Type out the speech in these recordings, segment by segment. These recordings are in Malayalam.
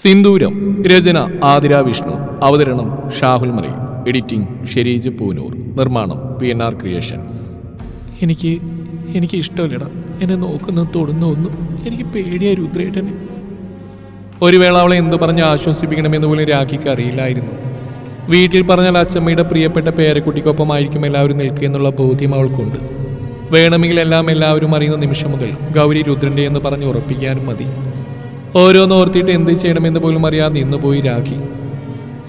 സിന്ദൂരം രചന ആതിര വിഷ്ണു അവതരണം ഷാഹുൽ മലയിൽ എഡിറ്റിംഗ് ഷെരീജ് പൂനൂർ നിർമ്മാണം പി എൻ ആർ ക്രിയേഷൻസ്. എനിക്ക് എനിക്ക് ഇഷ്ടമില്ലടാ. എന്നെ നോക്കുന്ന തൊടുന്ന ഒന്നും എനിക്ക് പേടിയ രുദ്രേട്ടനെ. ഒരു വേള അവളെ എന്ത് പറഞ്ഞ് ആശ്വസിപ്പിക്കണമെന്ന് പോലും രാഖിക്ക് അറിയില്ലായിരുന്നു. വീട്ടിൽ പറഞ്ഞാൽ അച്ചമ്മയുടെ പ്രിയപ്പെട്ട പേരക്കുട്ടിക്കൊപ്പമായിരിക്കും എല്ലാവരും നിൽക്കുക എന്നുള്ള ബോധ്യം അവൾക്കുണ്ട്. വേണമെങ്കിൽ എല്ലാം എല്ലാവരും അറിയുന്ന നിമിഷം മുതൽ ഗൗരി രുദ്രന്റെ എന്ന് പറഞ്ഞ് ഉറപ്പിക്കാനും മതി. ഓരോന്ന് ഓർത്തിട്ട് എന്ത് ചെയ്യണമെന്ന് പോലും അറിയാതെ നിന്നുപോയി രാഖി.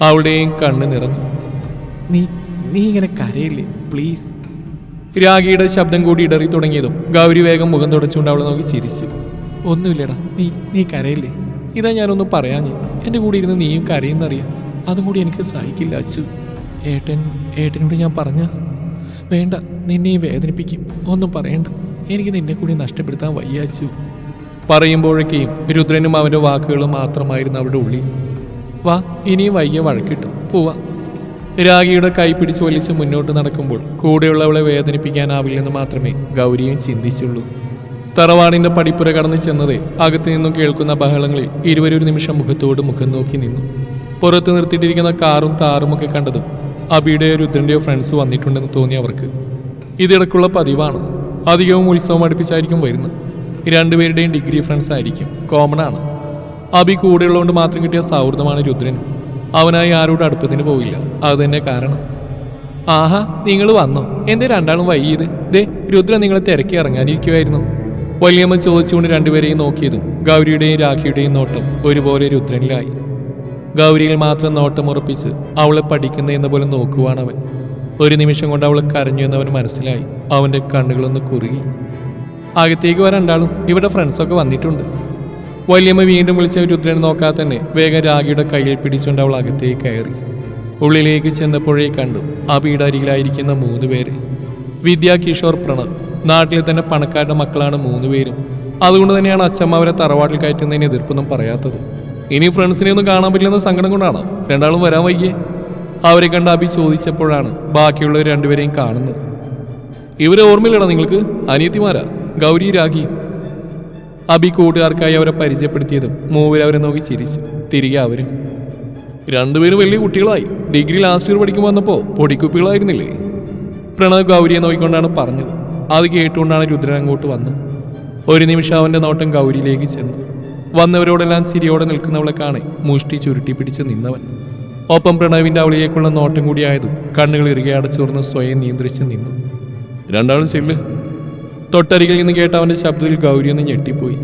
അവളുടെയും കണ്ണ് നിറഞ്ഞു. നീ നീ ഇങ്ങനെ കരയില്ലേ? പ്ലീസ് രാഖിയുടെ ശബ്ദം കൂടി ഇടറി തുടങ്ങിയതും ഗൗരി വേഗം മുഖം തുടച്ചുകൊണ്ട് അവളെ നോക്കി ചിരിച്ചു. ഒന്നുമില്ലടാ നീ നീ കരയില്ലേ? ഇതാ ഞാനൊന്നും നീ എന്റെ കൂടെ ഇരുന്ന് നീയും കരയുന്നറിയാം. അതും കൂടി എനിക്ക് സഹിക്കില്ല അച്ചു. ഏട്ടൻ ഏട്ടനോട് ഞാൻ പറഞ്ഞ? വേണ്ട നിന്നെ വേദനിപ്പിക്കും. ഒന്നും പറയണ്ട. എനിക്ക് നിന്നെ കൂടി നഷ്ടപ്പെടുത്താൻ വയ്യ അച്ചു. പറയുമ്പോഴൊക്കെയും രുദ്രനും അവന്റെ വാക്കുകളും മാത്രമായിരുന്നു അവരുടെ ഉള്ളിൽ. വാ ഇനിയും വയ്യ വഴക്കിട്ടു പോവാ. രാഗിയുടെ കൈ പിടിച്ച് വലിച്ച് മുന്നോട്ട് നടക്കുമ്പോൾ കൂടെയുള്ളവളെ വേദനിപ്പിക്കാനാവില്ലെന്ന് മാത്രമേ ഗൗരിയും ചിന്തിച്ചുള്ളൂ. തറവാടിന്റെ പടിപ്പുര കടന്നു ചെന്നത് അകത്തു നിന്നും കേൾക്കുന്ന ബഹളങ്ങളിൽ ഇരുവരൊരു നിമിഷം മുഖത്തോട് മുഖം നോക്കി നിന്നു. പുറത്ത് നിർത്തിയിട്ടിരിക്കുന്ന കാറും താറുമൊക്കെ കണ്ടതും അബിയുടെയോ രുദ്രന്റെയോ ഫ്രണ്ട്സ് വന്നിട്ടുണ്ടെന്ന് തോന്നി അവർക്ക്. ഇതിടക്കുള്ള പതിവാണ്. അധികവും ഉത്സവം അടുപ്പിച്ചായിരിക്കും വരുന്നത്. രണ്ടുപേരുടെയും ഡിഗ്രി ഫ്രണ്ട്സ് ആയിരിക്കും. കോമൺ ആണ്. അബി കൂടെയുള്ളതുകൊണ്ട് മാത്രം കിട്ടിയ സൗഹൃദമാണ് രുദ്രനും. അവനായി ആരോടും അടുപ്പത്തിന് പോയില്ല അത് തന്നെ കാരണം. ആഹാ നിങ്ങൾ വന്നോ? എന്തേ രണ്ടാളും വൈകിയത്? ദേ രുദ്രൻ നിങ്ങളെ തിരക്കി ഇറങ്ങാനിരിക്കുമായിരുന്നു വല്യമ്മ ചോദിച്ചുകൊണ്ട് രണ്ടുപേരെയും നോക്കിയതും ഗൗരിയുടെയും രാഖിയുടെയും നോട്ടം ഒരുപോലെ രുദ്രനിലായി. ഗൗരിയിൽ മാത്രം നോട്ടം ഉറപ്പിച്ച് അവളെ പഠിക്കുന്ന എന്ന പോലെ നോക്കുവാണവൻ. ഒരു നിമിഷം കൊണ്ട് അവൾ കരഞ്ഞു എന്നവൻ മനസ്സിലായി. അവന്റെ കണ്ണുകളൊന്ന് കുറുകി. അകത്തേക്ക് വരണ്ടാളും ഇവിടെ ഫ്രണ്ട്സൊക്കെ വന്നിട്ടുണ്ട്. വല്യമ്മ വീണ്ടും വിളിച്ച രുദ്രനെ നോക്കാതെ തന്നെ വേഗം രാഗിയുടെ കയ്യിൽ പിടിച്ചുകൊണ്ട് അവൾ അകത്തേക്ക് കയറി. ഉള്ളിലേക്ക് ചെന്നപ്പോഴേ കണ്ടു അബിയുടെ അരികിലായിരിക്കുന്ന മൂന്ന് പേര്. വിദ്യ കിഷോർ പ്രണവ്. നാട്ടിലെ തന്നെ പണക്കാരുടെ മക്കളാണ് മൂന്ന് പേരും. അതുകൊണ്ട് തന്നെയാണ് അച്ഛമ്മ അവരെ തറവാട്ടിൽ കയറ്റുന്നതിന് എതിർപ്പൊന്നും പറയാത്തത്. ഇനി ഫ്രണ്ട്സിനെ ഒന്നും കാണാൻ പറ്റില്ലെന്ന സങ്കടം കൊണ്ടാണോ? രണ്ടാളും വരാൻ വൈകിയേ അവരെ കണ്ട് അഭി ചോദിച്ചപ്പോഴാണ് ബാക്കിയുള്ളവർ രണ്ടുപേരെയും കാണുന്നത്. ഇവരെ ഓർമ്മയില്ലടാ നിങ്ങൾക്ക്? അനിയത്തിമാരാ? ഗൗരി രാഖി. അബി കൂട്ടുകാർക്കായി അവരെ പരിചയപ്പെടുത്തിയതും മൂവർ അവരെ നോക്കി ചിരിച്ചു. തിരികെ അവരും. രണ്ടുപേരും വലിയ കുട്ടികളായി. ഡിഗ്രി ലാസ്റ്റ് ഇയർ പഠിക്കുമ്പോൾ വന്നപ്പോൾ പൊടിക്കുപ്പികളായിരുന്നില്ലേ? പ്രണവ് ഗൗരിയെ നോക്കിക്കൊണ്ടാണ് പറഞ്ഞത്. അത് കേട്ടുകൊണ്ടാണ് രുദ്രൻ അങ്ങോട്ട് വന്നത്. ഒരു നിമിഷം അവന്റെ നോട്ടം ഗൗരിയിലേക്ക് ചെന്നു. വന്നവരോടെല്ലാം ചിരിയോടെ നിൽക്കുന്നവളെ കാണെ മുഷ്ടി ചുരുട്ടി പിടിച്ച് നിന്നവൻ. ഒപ്പം പ്രണവിന്റെ അവളിലേക്കുള്ള നോട്ടം കൂടിയായതും കണ്ണുകൾ ഇറുകെ അടച്ചോർന്ന് സ്വയം നിയന്ത്രിച്ച് നിന്നു. രണ്ടാളും ചെല്ല്. തൊട്ടരികിൽ നിന്ന് കേട്ട അവന്റെ ശബ്ദത്തിൽ ഗൗരി ഒന്ന് ഞെട്ടിപ്പോയി.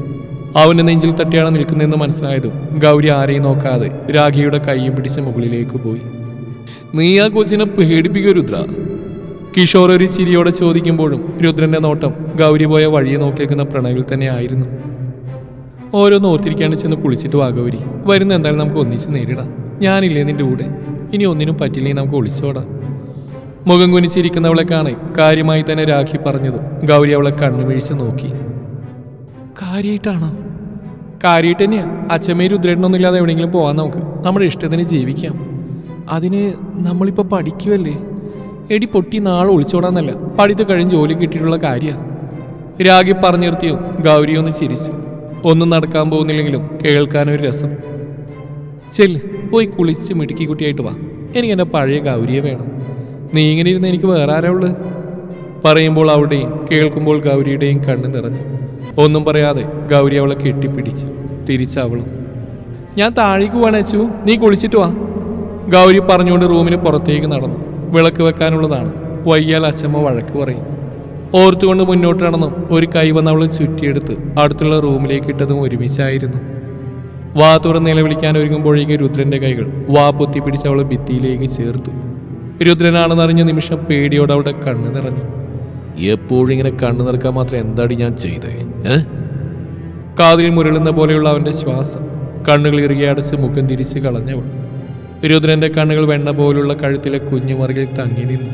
അവന്റെ നെഞ്ചിൽ തട്ടിയാണ് നിൽക്കുന്നതെന്ന് മനസ്സിലായതും ഗൗരി ആരെയും നോക്കാതെ രാഖിയുടെ കൈയും പിടിച്ച് മുകളിലേക്ക് പോയി. നീ ആ കൊച്ചിനെ പേടിപ്പിക്കുക രുദ്ര. കിഷോർ ഒരു ചിരിയോടെ ചോദിക്കുമ്പോഴും രുദ്രന്റെ നോട്ടം ഗൗരി പോയ വഴിയെ നോക്കി നിൽക്കുന്ന പ്രണവിൽ തന്നെ ആയിരുന്നു. ഓരോന്ന് ഓർത്തിരിക്കാണ് ചെന്ന് കുളിച്ചിട്ട് വാ ഗൗരി. വരുന്ന എന്തായാലും നമുക്ക് ഒന്നിച്ച് നേരിടാം. ഞാനില്ലേ നിന്റെ കൂടെ? ഇനി ഒന്നിനും പറ്റില്ലെങ്കിൽ നമുക്ക് ഒളിച്ചോടാം. മുഖം കുനിച്ചിരിക്കുന്നവളെ കാണെ കാര്യമായി തന്നെ രാഖി പറഞ്ഞതും ഗൗരി അവളെ കണ്ണുവീഴ്ച നോക്കി. കാര്യമായിട്ടാണോ കാര്യമായിട്ട് തന്നെയാ. അച്ഛമ്മേ രുദ്രേട്ടനൊന്നും ഇല്ലാതെ എവിടെയെങ്കിലും പോവാൻ നമുക്ക്. നമ്മുടെ ഇഷ്ടത്തിന് ജീവിക്കാം. അതിന് നമ്മളിപ്പോൾ പഠിക്കുമല്ലേ എടി പൊട്ടി നാളെ ഒളിച്ചോടാന്നല്ല. പഠിത്തു കഴിഞ്ഞ് ജോലി കിട്ടിയിട്ടുള്ള കാര്യമാണ് രാഗി പറഞ്ഞു നിർത്തിയോ ഗൗരി ഒന്ന് ചിരിച്ചു. ഒന്നും നടക്കാൻ പോകുന്നില്ലെങ്കിലും കേൾക്കാനൊരു രസം. ചെല്ല് പോയി കുളിച്ച് മിടുക്കി കുട്ടിയായിട്ട് വാ. എനിക്ക് എന്റെ പഴയ ഗൗരിയെ വേണം. നീ ഇങ്ങനെ ഇരുന്ന് എനിക്ക് വേറെ ആരാ ഉള്ളത് പറയുമ്പോൾ അവിടെയും കേൾക്കുമ്പോൾ ഗൗരിയുടെയും കണ്ണു നിറഞ്ഞു. ഒന്നും പറയാതെ ഗൗരി അവളെ കെട്ടിപ്പിടിച്ച് തിരിച്ചവളും ഞാൻ താഴേക്ക് അച്ചു. നീ കുളിച്ചിട്ട് വാ. ഗൗരി പറഞ്ഞുകൊണ്ട് റൂമിന് പുറത്തേക്ക് നടന്നു. വിളക്ക് വെക്കാനുള്ളതാണ്. വയ്യാൽ അച്ഛമ്മ വഴക്ക് പറയും. ഓർത്തുകൊണ്ട് മുന്നോട്ട് നടന്നു. ഒരു കൈ വന്ന് അവളെ ചുറ്റിയെടുത്ത് അടുത്തുള്ള റൂമിലേക്ക് ഇട്ടതും ഒരുമിച്ചായിരുന്നു. വാ തുറന്ന് നിലവിളിക്കാൻ ഒരുങ്ങുമ്പോഴേക്ക് രുദ്രന്റെ കൈകൾ വാ പൊത്തി പിടിച്ച് അവളെ ഭിത്തിയിലേക്ക് ചേർത്തു. രുദ്രനാണെന്നറിഞ്ഞ നിമിഷം പേടിയോടെ അവളുടെ കണ്ണു നിറഞ്ഞു. എപ്പോഴും ഇങ്ങനെ കണ്ണു നിറക്കാൻ മാത്രം എന്താടി ഞാൻ ചെയ്തേ? കാതിൽ മുരളുന്ന പോലെയുള്ള അവന്റെ ശ്വാസം കണ്ണുകൾ ഇറുകെ അടച്ച് മുഖം തിരിച്ച് കളഞ്ഞവൾ. രുദ്രന്റെ കണ്ണുകൾ വെണ്ണ പോലുള്ള കഴുത്തിലെ കുഞ്ഞുമറുകിൽ തങ്ങി നിന്നു.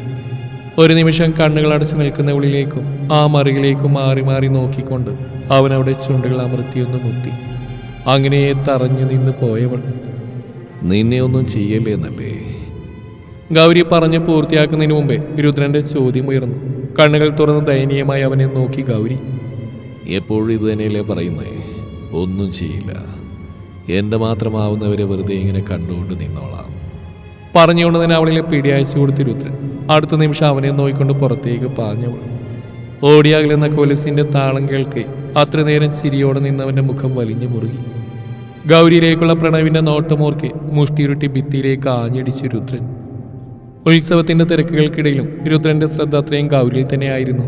ഒരു നിമിഷം കണ്ണുകൾ അടച്ചു നിൽക്കുന്നവളിലേക്കും ആ മറികളിലേക്കും മാറി മാറി നോക്കിക്കൊണ്ട് അവൻ അവിടെ ചുണ്ടുകൾ അമർത്തിയൊന്ന് മുത്തി. അങ്ങനെ തറഞ്ഞു നിന്ന് പോയവൾ. നിന്നെ ഒന്നും ചെയ്യല്ലേ എന്നല്ലേ ഗൗരി പറഞ്ഞ് പൂർത്തിയാക്കുന്നതിന് മുമ്പേ രുദ്രന്റെ ചോദ്യം ഉയർന്നു. കണ്ണുകൾ തുറന്ന് ദയനീയമായി അവനെ നോക്കി ഗൗരി. എപ്പോഴും ഇത് തന്നെയല്ലേ പറയുന്നേ? ഒന്നും ചെയ്യില്ല. എന്റെ മാത്രമാവുന്നവരെ വെറുതെ ഇങ്ങനെ കണ്ടുകൊണ്ട് നിന്നോളാം. പറഞ്ഞുകൊണ്ട് തന്നെ അവളിലെ പിടിയയച്ചു കൊടുത്ത് രുദ്രൻ. അടുത്ത നിമിഷം അവനെ നോയിക്കൊണ്ട് പുറത്തേക്ക് പാഞ്ഞവൾ ഓടിയാകലെന്ന കൊലസിന്റെ താളം കേൾക്കെ അത്ര നേരം ചിരിയോടെ നിന്നവന്റെ മുഖം വലിഞ്ഞു മുറുകി. ഗൗരിയിലേക്കുള്ള പ്രണവിന്റെ നോട്ടമോർക്കെ മുഷ്ടിയുരുട്ടി ഭിത്തിയിലേക്ക് ആഞ്ഞടിച്ചു രുദ്രൻ. ഉത്സവത്തിന്റെ തിരക്കുകൾക്കിടയിലും രുദ്രന്റെ ശ്രദ്ധ അത്രയും ഗൗരിയിൽ തന്നെയായിരുന്നു.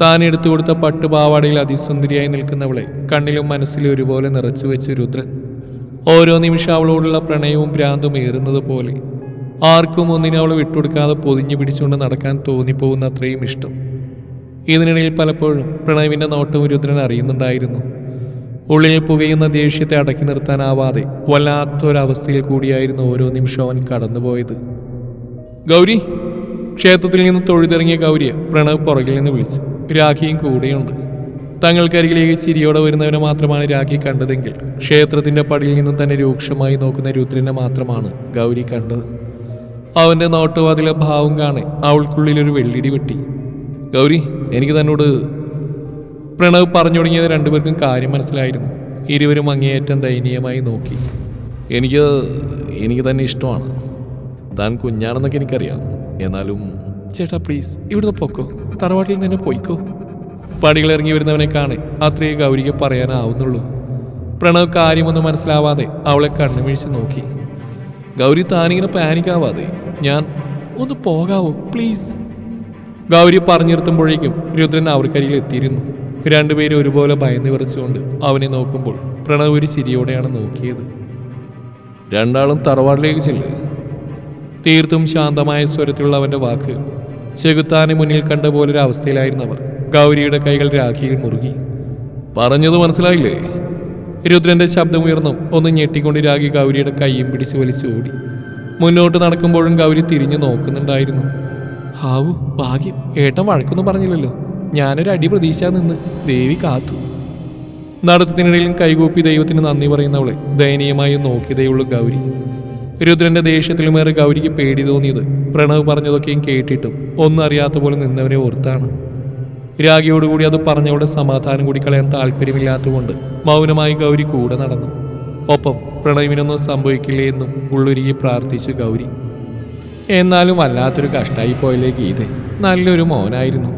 താൻ എടുത്തു കൊടുത്ത പട്ടുപാവാടയിൽ അതിസുന്ദരിയായി നിൽക്കുന്നവളെ കണ്ണിലും മനസ്സിലും ഒരുപോലെ നിറച്ചു വെച്ച് രുദ്രൻ. ഓരോ നിമിഷം അവളോടുള്ള പ്രണയവും ഭ്രാന്തും ഏറുന്നത് പോലെ ആർക്കും ഒന്നിനെ അവളെ വിട്ടുകൊടുക്കാതെ പൊതിഞ്ഞു പിടിച്ചുകൊണ്ട് നടക്കാൻ തോന്നിപ്പോകുന്ന അത്രയും ഇഷ്ടം. ഇതിനിടയിൽ പലപ്പോഴും പ്രണയവിന്റെ നോട്ടവും രുദ്രൻ അറിയുന്നുണ്ടായിരുന്നു. ഉള്ളിൽ പുകയുന്ന ദേഷ്യത്തെ അടക്കി നിർത്താനാവാതെ വല്ലാത്തൊരവസ്ഥയിൽ കൂടിയായിരുന്നു ഓരോ നിമിഷവും അവൻ കടന്നുപോയത്. ഗൗരി ക്ഷേത്രത്തിൽ നിന്ന് തൊഴുതിറങ്ങിയ ഗൗരിയെ പ്രണവ് പുറകിൽ നിന്ന് വിളിച്ചു. രാഖിയും കൂടെയുണ്ട്. തങ്ങൾക്കരികിലേക്ക് ചിരിയോടെ വരുന്നവനെ മാത്രമാണ് രാഖി കണ്ടതെങ്കിൽ ക്ഷേത്രത്തിന്റെ പടിയിൽ നിന്നും തന്നെ രൂക്ഷമായി നോക്കുന്ന രുദ്രനെ മാത്രമാണ് ഗൗരി കണ്ടത്. അവന്റെ നോട്ടുവാതിലെ ഭാവം കാണെ അവൾക്കുള്ളിൽ ഒരു വെള്ളിടി വെട്ടി. ഗൗരി എനിക്ക് തന്നോട് പ്രണവ് പറഞ്ഞു തുടങ്ങിയത് രണ്ടുപേർക്കും കാര്യം മനസ്സിലായിരുന്നു. ഇരുവരും അങ്ങേയറ്റം ദയനീയമായി നോക്കി. എനിക്ക് എനിക്ക് തന്നെ ഇഷ്ടമാണ്. താൻ കുഞ്ഞാണെന്നൊക്കെ എനിക്കറിയാം. എന്നാലും ചേട്ടാ പ്ലീസ് ഇവിടുന്ന് പൊക്കോ. തറവാട്ടിൽ നിന്ന് പോയിക്കോ. പണികൾ ഇറങ്ങി വരുന്നവനെ കാണെ. അത്രേ ഗൗരിക്ക് പറയാനാവുന്നുള്ളൂ. പ്രണവ് കാര്യമൊന്നും മനസ്സിലാവാതെ അവളെ കണ്ണുമിഴിച്ച് നോക്കി. ഗൗരി താനിങ്ങനെ പാനിക്കാവാതെ ഞാൻ ഒന്ന് പോകാവോ പ്ലീസ് ഗൗരി പറഞ്ഞു നിർത്തുമ്പോഴേക്കും രുദ്രൻ അവർക്കരിയിൽ എത്തിയിരുന്നു. രണ്ടുപേരും ഒരുപോലെ ഭയന്ന് വിറച്ചുകൊണ്ട് അവനെ നോക്കുമ്പോൾ പ്രണവ് ഒരു ചിരിയോടെയാണ് നോക്കിയത്. രണ്ടാളും തറവാടിലേക്ക് ചെല്ല്. തീർത്തും ശാന്തമായ സ്വരത്തിലുള്ള അവന്റെ വാക്ക്. ചെകുത്താനെ മുന്നിൽ കണ്ട പോലൊരവസ്ഥയിലായിരുന്നവർ. അവർ ഗൗരിയുടെ കൈകൾ രാഖിയിൽ മുറുകി. പറഞ്ഞത് മനസ്സിലായില്ലേ? രുദ്രന്റെ ശബ്ദം ഉയർന്നു ഒന്ന് ഞെട്ടിക്കൊണ്ട് രാഖി ഗൗരിയുടെ കൈയും പിടിച്ച് വലിച്ചു ഓടി മുന്നോട്ട് നടക്കുമ്പോഴും ഗൗരി തിരിഞ്ഞു നോക്കുന്നുണ്ടായിരുന്നു. ഹാവു ഭാഗ്യം. ഏട്ടൻ വഴക്കൊന്നും പറഞ്ഞില്ലല്ലോ. ഞാനൊരു അടി പ്രതീക്ഷ നിന്ന് ദേവി കാത്തു. നടത്തത്തിനിടയിലും കൈകൂപ്പി ദൈവത്തിന് നന്ദി പറയുന്നവളെ ദയനീയമായി നോക്കിയതേയുള്ളൂ ഗൗരി. രുദ്രന്റെ ദേഷ്യത്തിലുമേറെ ഗൗരിക്ക് പേടി തോന്നിയത്. പ്രണവ് പറഞ്ഞതൊക്കെയും കേട്ടിട്ടും ഒന്നും അറിയാത്ത പോലെ നിന്നവരെ ഓർത്താണ്. രാഗിയോടുകൂടി അത് പറഞ്ഞവളുടെ സമാധാനം കൂടി കളയാൻ താല്പര്യമില്ലാത്തതുകൊണ്ട് മൗനമായി ഗൗരി കൂടെ നടന്നു. ഒപ്പം പ്രണവിനൊന്നും സംഭവിക്കില്ലേ എന്നും ഉള്ളൊരുക്കി പ്രാർത്ഥിച്ചു ഗൗരി. എന്നാലും വല്ലാത്തൊരു കഷ്ടായി പോയല്ലേ ഗീത. നല്ലൊരു മോനായിരുന്നു.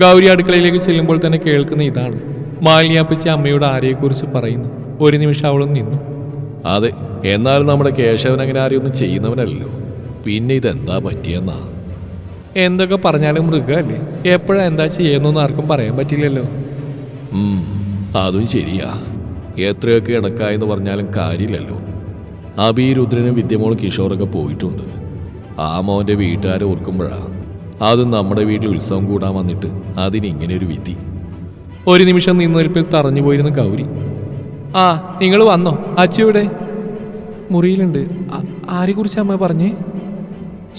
ഗൗരി അടുക്കളയിലേക്ക് ചെല്ലുമ്പോൾ തന്നെ കേൾക്കുന്ന ഇതാണ്. മാലിന്യാപ്പച്ചി അമ്മയോട് ആരെയെക്കുറിച്ച് പറയുന്നു. ഒരു നിമിഷം അവളും നിന്നു. അതെ എന്നാലും നമ്മുടെ കേശവൻ അങ്ങനെ ആരെയൊന്നും ഒന്നും ചെയ്യുന്നവനല്ലല്ലോ. പിന്നെ ഇതെന്താ പറ്റിയെന്നാ? എന്തൊക്കെ പറഞ്ഞാലും മൃഗമല്ലേ എപ്പോഴാ എന്താ ചെയ്യുന്നൊന്നും ആർക്കും പറയാൻ പറ്റില്ലല്ലോ. അതും ശരിയാ. എത്രയൊക്കെ ഇണക്കായെന്ന് പറഞ്ഞാലും കാര്യമില്ലല്ലോ. അബി രുദ്രനും വിദ്യമോൾ കിഷോറൊക്കെ പോയിട്ടുണ്ട്. ആ മോന്റെ വീട്ടുകാരെ ഓർക്കുമ്പോഴാ അത് നമ്മുടെ വീട്ടിൽ ഉത്സവം കൂടാൻ വന്നിട്ട് അതിന് ഇങ്ങനെ ഒരു വിധി. ഒരു നിമിഷം നിന്നൊലിപ്പിൽ തറഞ്ഞു പോയിരുന്നു ഗൗരി. ആ നിങ്ങൾ വന്നോ? അച്ചു ഇവിടെ. മുറിയിലുണ്ട്. ആരെ ആരെക്കുറിച്ച് അമ്മ പറഞ്ഞേ?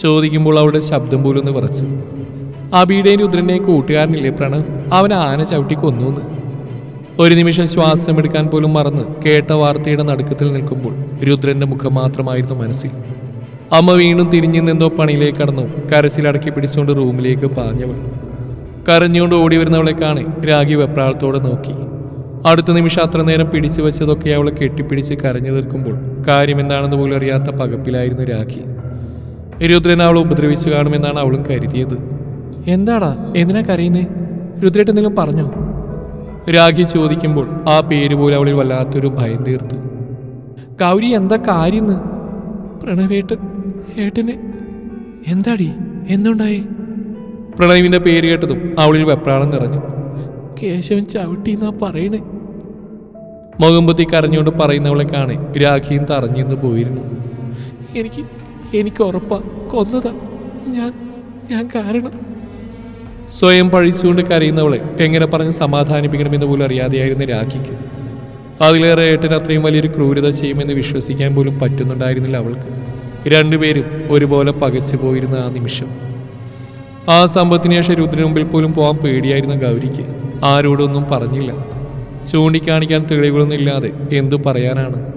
ചോദിക്കുമ്പോൾ അവളുടെ ശബ്ദം പോലും ഒന്ന് പറച്ചു അബിയുടെയും രുദ്രന്റെയും കൂട്ടുകാരനില്ലേ പ്രണ അവൻ ആന ചവിട്ടി കൊന്നു ഒരു നിമിഷം ശ്വാസം എടുക്കാൻ പോലും മറന്ന് കേട്ട വാർത്തയുടെ നടുക്കത്തിൽ നിൽക്കുമ്പോൾ രുദ്രന്റെ മുഖം മാത്രമായിരുന്നു മനസ്സിൽ. അമ്മ വീണ്ടും തിരിഞ്ഞു നിന്നോ പണിയിലേക്ക് കടന്നു. കരച്ചിലടക്കി പിടിച്ചുകൊണ്ട് റൂമിലേക്ക് പാഞ്ഞവൾ. കരഞ്ഞുകൊണ്ട് ഓടി വരുന്നവളെ കാണി രാഗി വെപ്രാളത്തോടെ നോക്കി. അടുത്ത നിമിഷം അത്ര നേരം പിടിച്ചു വെച്ചതൊക്കെ അവളെ കെട്ടിപ്പിടിച്ച് കരഞ്ഞു തീർക്കുമ്പോൾ കാര്യം എന്താണെന്ന് പോലും അറിയാത്ത പകപ്പിലായിരുന്നു രാഖി. രുദ്രൻ അവളെ ഉപദ്രവിച്ചു കാണുമെന്നാണ് അവളും കരുതിയത്. എന്താടാ എന്തിനാ കരയുന്നേ? രുദ്രേട്ട് എന്തെങ്കിലും പറഞ്ഞോ? രാഖി ചോദിക്കുമ്പോൾ ആ പേര് പോലെ അവളിൽ വല്ലാത്തൊരു ഭയം തീർത്തു. കൗരി എന്താ കാര്യന്ന്? പ്രണവേട്ടൻ ഏട്ടന് എന്താടി? എന്തുണ്ടായി? പ്രണവിന്റെ പേര് കേട്ടതും അവളിൽ വെപ്രാളം നിറഞ്ഞു. കേശവൻ ചവിട്ടി എന്നാ പറയണേ മുഖംപൊത്തി കരഞ്ഞുകൊണ്ട് പറയുന്നവളെ കാണെ രാഖിയും തറഞ്ഞെന്ന് പോയിരുന്നു. എനിക്ക് എനിക്ക് ഉറപ്പാ കൊന്നതാ. ഞാൻ ഞാൻ കാരണം. സ്വയം പഴിച്ചുകൊണ്ട് കരയുന്നവളെ എങ്ങനെ പറഞ്ഞ് സമാധാനിപ്പിക്കണമെന്ന് പോലും അറിയാതെയായിരുന്നു രാഖിക്ക്. അതിലേറെ ഏട്ടൻ അത്രയും വലിയൊരു ക്രൂരത ചെയ്യുമെന്ന് വിശ്വസിക്കാൻ പോലും പറ്റുന്നുണ്ടായിരുന്നില്ല അവൾക്ക്. രണ്ടുപേരും ഒരുപോലെ പകച്ചു പോയിരുന്ന ആ നിമിഷം. ആ സമ്പത്തിന് ശേഷം രുദ്രന് പോലും പോകാൻ പേടിയായിരുന്ന ഗൗരിക്ക്. ആരോടൊന്നും പറഞ്ഞില്ല. ചൂണ്ടിക്കാണിക്കാൻ തെളിവുകളൊന്നും ഇല്ലാതെ എന്തു പറയാനാണ്?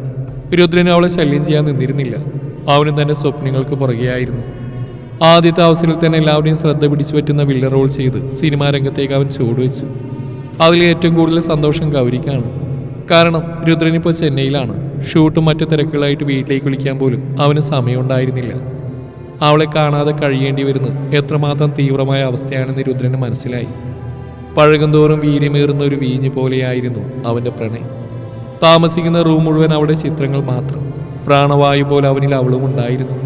രുദ്രന് അവളെ ശല്യം ചെയ്യാൻ നിന്നിരുന്നില്ല. അവനും തന്റെ സ്വപ്നങ്ങൾക്ക് പുറകെയായിരുന്നു. ആദ്യത്തെ അവസരത്തിൽ തന്നെ എല്ലാവരുടെയും ശ്രദ്ധ പിടിച്ചു പറ്റുന്ന വില്ല റോൾ ചെയ്ത് സിനിമാ രംഗത്തേക്ക് അവൻ ചുവടുവെച്ചു അതിൽ ഏറ്റവും കൂടുതൽ സന്തോഷം ഗൗരിക്കാണ്. കാരണം രുദ്രൻ ഇപ്പോൾ ചെന്നൈയിലാണ്. ഷൂട്ടും മറ്റു തിരക്കുകളായിട്ട് വീട്ടിലേക്ക് വിളിക്കാൻ പോലും അവന് സമയമുണ്ടായിരുന്നില്ല. അവളെ കാണാതെ കഴിയേണ്ടി വരുന്നത് എത്രമാത്രം തീവ്രമായ അവസ്ഥയാണെന്ന് രുദ്രന് മനസ്സിലായി. പഴകുന്തോറും വീര്യമേറുന്ന ഒരു വീഞ്ഞ് പോലെയായിരുന്നു അവന്റെ പ്രണയം. താമസിക്കുന്ന റൂം മുഴുവൻ അവിടെ ചിത്രങ്ങൾ മാത്രം. പ്രാണവായു പോലെ അവനിൽ അവളും ഉണ്ടായിരുന്നു.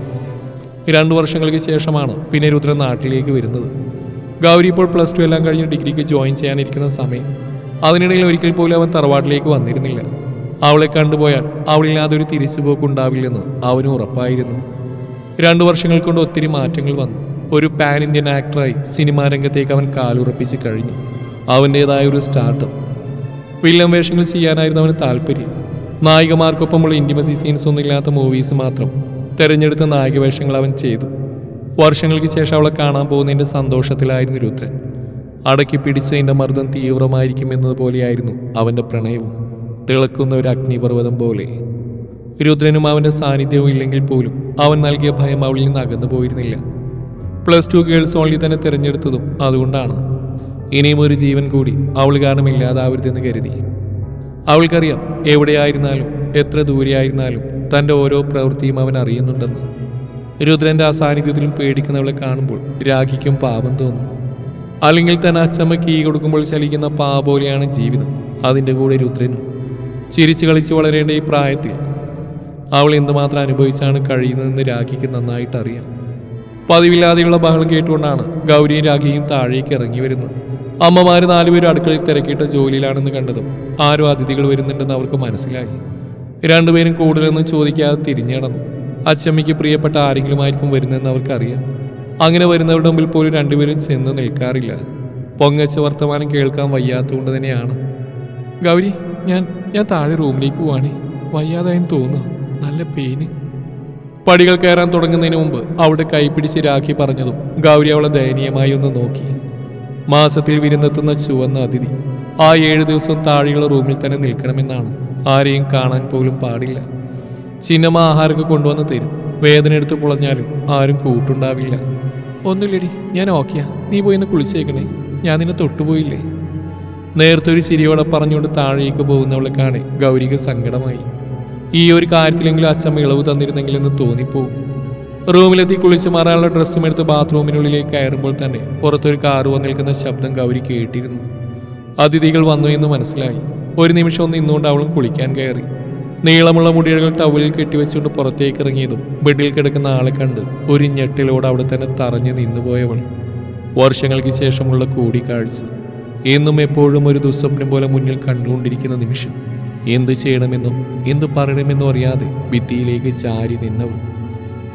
രണ്ടു വർഷങ്ങൾക്ക് ശേഷമാണ് പിന്നെ രുദ്രൻ നാട്ടിലേക്ക് വരുന്നത്. ഗൗരി ഇപ്പോൾ പ്ലസ് ടു എല്ലാം കഴിഞ്ഞ് ഡിഗ്രിക്ക് ജോയിൻ ചെയ്യാനിരിക്കുന്ന സമയം. അതിനിടയിൽ ഒരിക്കൽ പോലും അവൻ തറവാട്ടിലേക്ക് വന്നിരുന്നില്ല. അവളെ കണ്ടുപോയാൽ അവളില്ലാതെ ഒരു തിരിച്ചുപോക്കുണ്ടാവില്ലെന്ന് അവനും ഉറപ്പായിരുന്നു. രണ്ടു വർഷങ്ങൾ കൊണ്ട് ഒത്തിരി മാറ്റങ്ങൾ വന്നു. ഒരു പാൻ ഇന്ത്യൻ ആക്ടറായി സിനിമാ രംഗത്തേക്ക് അവൻ കാലുറപ്പിച്ച് കഴിഞ്ഞു. അവന്റെതായ ഒരു സ്റ്റാർട്ടപ്പ് വില്ലൻ വേഷങ്ങൾ ചെയ്യാനായിരുന്നു അവന് താല്പര്യം. നായികമാർക്കൊപ്പമുള്ള ഇന്റിമസി സീൻസ് ഒന്നുമില്ലാത്ത മൂവീസ് മാത്രം തെരഞ്ഞെടുത്ത നായിക വേഷങ്ങൾ അവൻ ചെയ്തു. വർഷങ്ങൾക്ക് ശേഷം അവളെ കാണാൻ പോകുന്നതിന്റെ സന്തോഷത്തിലായിരുന്നു രുദ്രൻ. അടക്കി പിടിച്ചതിന്റെ മർദ്ദം തീവ്രമായിരിക്കും എന്നതുപോലെയായിരുന്നു അവന്റെ പ്രണയവും. തിളക്കുന്ന ഒരു അഗ്നിപർവതം പോലെ. രുദ്രനും അവന്റെ സാന്നിധ്യവും ഇല്ലെങ്കിൽ പോലും അവൻ നൽകിയ ഭയം അവളിൽ നിന്ന് അകന്നു പോയിരുന്നില്ല പ്ലസ് ടു ഗേൾസ് ഓൺലി തന്നെ തിരഞ്ഞെടുത്തതും അതുകൊണ്ടാണ്. ഇനിയും ഒരു ജീവൻ കൂടി അവൾ കാരണം ഇല്ലാതാവരുതെന്ന് കരുതി. അവൾക്കറിയാം എവിടെയായിരുന്നാലും എത്ര ദൂരെയായിരുന്നാലും തന്റെ ഓരോ പ്രവൃത്തിയും അവൻ അറിയുന്നുണ്ടെന്ന്. രുദ്രന്റെ ആ സാന്നിധ്യത്തിലും പേടിക്കുന്നവളെ കാണുമ്പോൾ രാഖിക്കും പാപം തോന്നും. അല്ലെങ്കിൽ തന്നെ അച്ചമ്മ കീ കൊടുക്കുമ്പോൾ ചലിക്കുന്ന പാ പോലെയാണ് ജീവിതം അതിന്റെ കൂടെ രുദ്രനും. ചിരിച്ചു കളിച്ച് വളരേണ്ട ഈ പ്രായത്തിൽ അവൾ എന്തുമാത്രം അനുഭവിച്ചാണ് കഴിയുന്നതെന്ന് രാഖിക്ക് നന്നായിട്ട് അറിയാം പതിവില്ലാതെയുള്ള ബഹളം കേട്ടുകൊണ്ടാണ് ഗൗരിയും രാഖിയും താഴേക്ക് ഇറങ്ങി വരുന്നത്. അമ്മമാര് നാലുപേരും അടുക്കളയിൽ തിരക്കിയിട്ട ജോലിയിലാണെന്ന് കണ്ടതും ആരോ അതിഥികൾ വരുന്നുണ്ടെന്ന് അവർക്ക് മനസ്സിലായി. രണ്ടുപേരും കൂടുതലൊന്നും ചോദിക്കാതെ തിരിഞ്ഞടന്നു അച്ചമ്മയ്ക്ക് പ്രിയപ്പെട്ട ആരെങ്കിലും ആയിരിക്കും വരുന്നതെന്ന് അവർക്കറിയാം. അങ്ങനെ വരുന്നവരുടെ മുമ്പിൽ പോലും രണ്ടുപേരും ചെന്ന് നിൽക്കാറില്ല. പൊങ്ങച്ച വർത്തമാനം കേൾക്കാൻ വയ്യാത്തതുകൊണ്ട് തന്നെയാണ്. ഗൗരി ഞാൻ ഞാൻ താഴെ റൂമിലേക്ക് പോവാണേ. വയ്യാതായെന്ന് തോന്നുന്നു. നല്ല പെയിന്. പടികൾ കയറാൻ തുടങ്ങുന്നതിന് മുമ്പ് അവിടെ കൈപ്പിടിച്ച് രാഖി പറഞ്ഞതും ഗൗരി അവളെ ദയനീയമായി ഒന്ന് നോക്കി. മാസത്തിൽ വിരുന്നെത്തുന്ന ചുവന്ന അതിഥി ആ ഏഴു ദിവസം താഴെയുള്ള റൂമിൽ തന്നെ നിൽക്കണമെന്നാണ് ആരെയും കാണാൻ പോലും പാടില്ല. ചിന്നമ്മ ആഹാരമൊക്കെ കൊണ്ടുവന്ന് തരും. വേദന എടുത്ത് പുളഞ്ഞാലും ആരും കൂട്ടുണ്ടാവില്ല. ഒന്നുമില്ലടി ഞാൻ ഓക്കെയാ. നീ പോയി ഒന്ന് കുളിച്ചേക്കണേ. ഞാൻ നിന്നെ തൊട്ടുപോയില്ലേ? നേരത്തെ ഒരു ചിരിയോടെ പറഞ്ഞുകൊണ്ട് താഴേക്ക് പോകുന്നവളെ കാണെ ഗൗരിക്ക് സങ്കടമായി. ഈ ഒരു കാര്യത്തിലെങ്കിലും അച്ഛമ്മ ഇളവ് തന്നിരുന്നെങ്കിലെന്ന് തോന്നിപ്പോവും. റൂമിലെത്തി കുളിച്ച് മാറാനുള്ള ഡ്രസ്സും എടുത്ത് ബാത്റൂമിനുള്ളിലേക്ക് കയറുമ്പോൾ തന്നെ പുറത്തൊരു കാർ വന്ന് നിൽക്കുന്ന ശബ്ദം ഗൗരി കേട്ടിരുന്നു. അതിഥികൾ വന്നു എന്ന് മനസ്സിലായി. ഒരു നിമിഷം ഒന്ന് ഇന്നുകൊണ്ട് അവളും കുളിക്കാൻ കയറി. നീളമുള്ള മുടികൾ ടവലിൽ കെട്ടിവെച്ചുകൊണ്ട് പുറത്തേക്ക് ഇറങ്ങിയതും ബെഡിൽ കിടക്കുന്ന ആളെ കണ്ട് ഒരു ഞെട്ടിലോട് അവിടെ തന്നെ തറഞ്ഞു നിന്നുപോയവൾ വർഷങ്ങൾക്ക് ശേഷമുള്ള കൂടിക്കാഴ്ച. എന്നും എപ്പോഴും ഒരു ദുസ്വപ്നം പോലെ മുന്നിൽ കണ്ടുകൊണ്ടിരിക്കുന്ന നിമിഷം. എന്ത് ചെയ്യണമെന്നും എന്ത് പറയണമെന്നും അറിയാതെ ഭിത്തിയിലേക്ക് ചാരി നിന്നവൾ.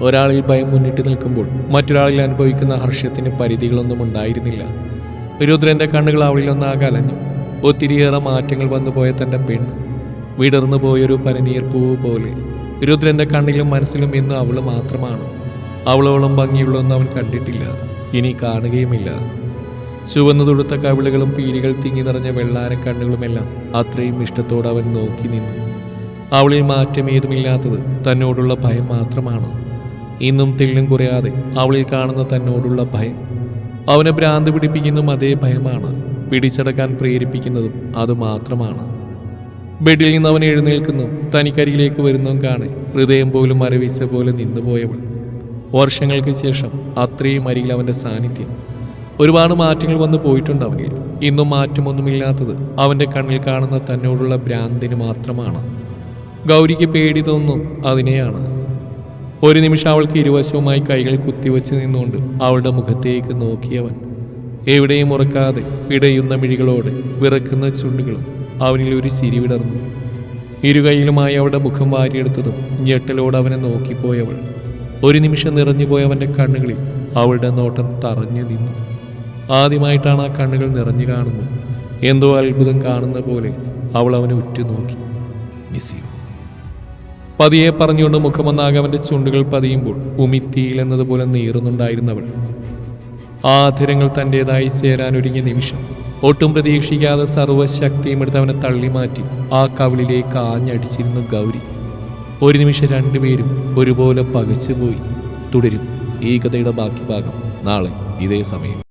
ഒരാളിൽ ഭയം മുന്നിട്ട് നിൽക്കുമ്പോൾ മറ്റൊരാളിൽ അനുഭവിക്കുന്ന ഹർഷത്തിന് പരിധികളൊന്നും ഉണ്ടായിരുന്നില്ല. രുദ്രന്റെ കണ്ണുകൾ അവളിലൊന്നാകെ അലഞ്ഞു. ഒത്തിരിയേറെ മാറ്റങ്ങൾ വന്നുപോയ തന്റെ പെണ്ണ്. വിടർന്നു പോയൊരു പനിനീർ പൂവ് പോലെ. രുദ്രന്റെ കണ്ണിലും മനസ്സിലും ഇന്ന് അവൾ മാത്രമാണ്. അവളോളം ഭംഗിയുള്ളൊന്നും അവൻ കണ്ടിട്ടില്ല. ഇനി കാണുകയുമില്ല. ചുവന്നു തുടുത്ത കവിളുകളും പീലികൾ തിങ്ങി നിറഞ്ഞ വെള്ളാരം കണ്ണുകളുമെല്ലാം അത്രയും ഇഷ്ടത്തോടെ അവൻ നോക്കി നിന്നു. അവളിൽ മാറ്റമേതുമില്ലാത്തത് തന്നോടുള്ള ഭയം മാത്രമാണ്. ഇന്നും തെല്ലും കുറയാതെ അവളിൽ കാണുന്ന തന്നോടുള്ള ഭയം. അവനെ ഭ്രാന്ത് പിടിപ്പിക്കുന്നതും അതേ ഭയമാണ്. പിടിച്ചടക്കാൻ പ്രേരിപ്പിക്കുന്നതും അത് മാത്രമാണ്. ബെഡിൽ നിന്ന് അവൻ എഴുന്നേൽക്കുന്നു. തനിക്കരികിലേക്ക് വരുന്നതും കാണെ ഹൃദയം പോലും മരവിച്ച പോലെ നിന്നുപോയവൾ. വർഷങ്ങൾക്ക് ശേഷം അത്രയും അരികിൽ അവന്റെ സാന്നിധ്യം. ഒരുപാട് മാറ്റങ്ങൾ വന്നു പോയിട്ടുണ്ട് അവനിൽ ഇന്നും മാറ്റമൊന്നുമില്ലാത്തത് അവന്റെ കണ്ണിൽ കാണുന്ന തന്നോടുള്ള ഭ്രാന്തിന് മാത്രമാണ്. ഗൗരിക്ക് പേടി തോന്നും അതിനെയാണ്. ഒരു നിമിഷം അവൾക്ക് ഇരുവശവുമായി കൈകൾ കുത്തിവെച്ച് നിന്നുകൊണ്ട് അവളുടെ മുഖത്തേക്ക് നോക്കിയവൻ. എവിടെയും ഉറക്കാതെ പിടയുന്ന മിഴികളോട് വിറക്കുന്ന ചുണ്ടുകളും അവനിൽ ഒരു ചിരി വിടർന്നു. ഇരുകൈയിലുമായി അവളുടെ മുഖം വാരിയെടുത്തതും ഞെട്ടലോട് അവനെ നോക്കിപ്പോയവൾ. ഒരു നിമിഷം നിറഞ്ഞുപോയവന്റെ കണ്ണുകളിൽ അവളുടെ നോട്ടം തറഞ്ഞു നിന്നു. ആദ്യമായിട്ടാണ് ആ കണ്ണുകൾ നിറഞ്ഞു കാണുന്നത്. എന്തോ അത്ഭുതം കാണുന്ന പോലെ അവൾ അവനെ ഉറ്റുനോക്കി. മിസ് യു പതിയെ പറഞ്ഞുകൊണ്ട് മുഖമൊന്നാകെ അവന്റെ ചുണ്ടുകൾ പതിയുമ്പോൾ ഉമിത്തിയിലെന്നതുപോലെ നീറുന്നുണ്ടായിരുന്നവൾ. ആ അധരങ്ങൾ തന്റെതായി ചേരാനൊരുങ്ങിയ നിമിഷം ഒട്ടും പ്രതീക്ഷിക്കാതെ സർവശക്തിയും എടുത്ത് അവനെ തള്ളിമാറ്റി ആ കവിളിലേക്ക് ആഞ്ഞടിച്ചിരുന്നു ഗൗരി. ഒരു നിമിഷം രണ്ടുപേരും ഒരുപോലെ പകച്ചുപോയി. തുടരും. ഈ കഥയുടെ ബാക്കി ഭാഗം നാളെ ഇതേ സമയം.